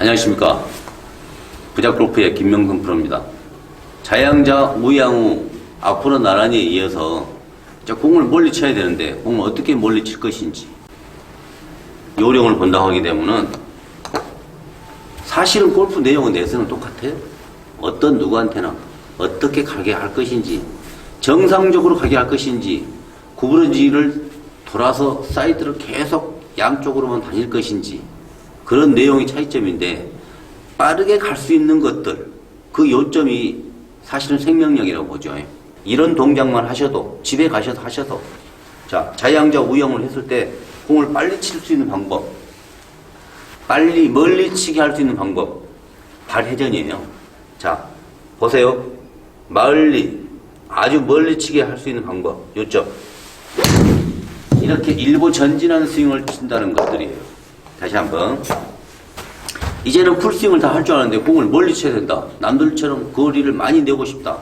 안녕하십니까. 부작골프의 김명근 프로입니다. 자양자 우양우 앞으로 나란히 이어서 자, 공을 멀리 쳐야 되는데 공을 어떻게 멀리 칠 것인지 요령을 본다고 하게 되면은 사실은 골프 내용은 내서는 똑같아요. 어떤 누구한테나 어떻게 가게 할 것인지 정상적으로 가게 할 것인지 구부러지를 돌아서 사이드를 계속 양쪽으로만 다닐 것인지 그런 내용이 차이점인데 빠르게 갈 수 있는 것들 그 요점이 사실은 생명력이라고 보죠. 이런 동작만 하셔도 집에 가셔서 하셔도 자 자양자 우영을 했을 때 공을 빨리 칠 수 있는 방법 빨리 멀리 치게 할 수 있는 방법 발회전이에요. 자 보세요. 멀리 아주 멀리 치게 할 수 있는 방법 요점 이렇게 일부 전진하는 스윙을 친다는 것들이에요. 다시 한번 이제는 풀스윙을 다 할 줄 아는데 공을 멀리 쳐야 된다. 남들처럼 거리를 많이 내고 싶다.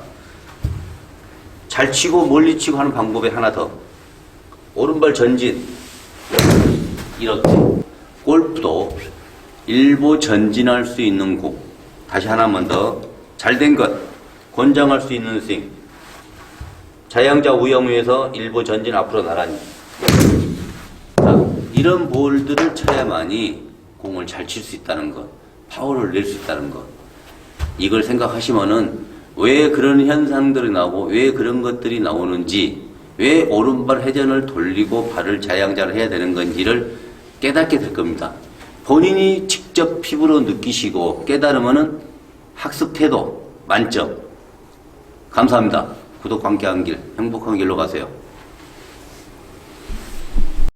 잘 치고 멀리 치고 하는 방법에 하나 더. 오른발 전진. 이렇게. 골프도 일부 전진할 수 있는 공. 다시 하나만 더. 잘된 것. 권장할 수 있는 스윙. 자양자 우영우에서 일부 전진 앞으로 나란히. 자, 이런 볼들을 쳐야만이 공을 잘 칠 수 있다는 것, 파워를 낼 수 있다는 것. 이걸 생각하시면은 왜 그런 현상들이 나오고 왜 그런 것들이 나오는지, 왜 오른발 회전을 돌리고 발을 자양자를 해야 되는 건지를 깨닫게 될 겁니다. 본인이 직접 피부로 느끼시고 깨달으면은 학습 태도 만점. 감사합니다. 구독, 함께 한 길, 행복한 길로 가세요.